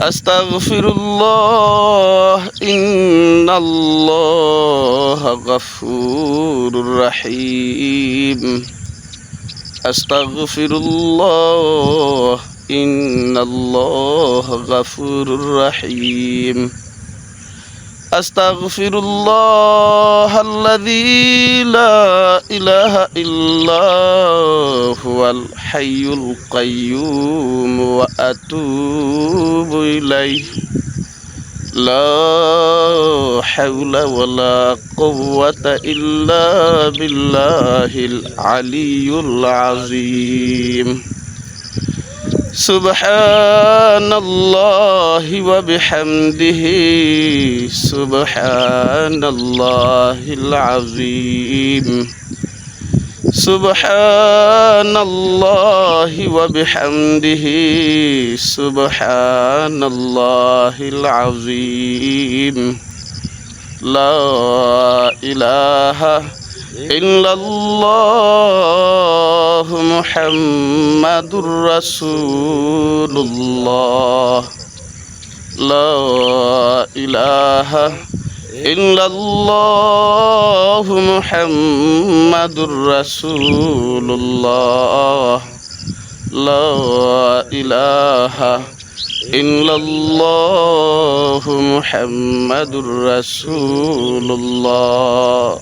أستغفر الله إن الله غفور رحيم أستغفر الله إن الله غفور رحيم أستغفر الله الذي لا إله إلا هو الحي القيوم وأتوب إليه. لا حول ولا قوة إلا بالله العلي العظيم. سبحان الله وبحمده. سبحان الله العظيم. سبحان الله وبحمده سبحان الله العظيم لا إله إلا الله محمد رسول الله لا إله إلا الله محمد رسول الله. لا إله إلا الله محمد رسول الله.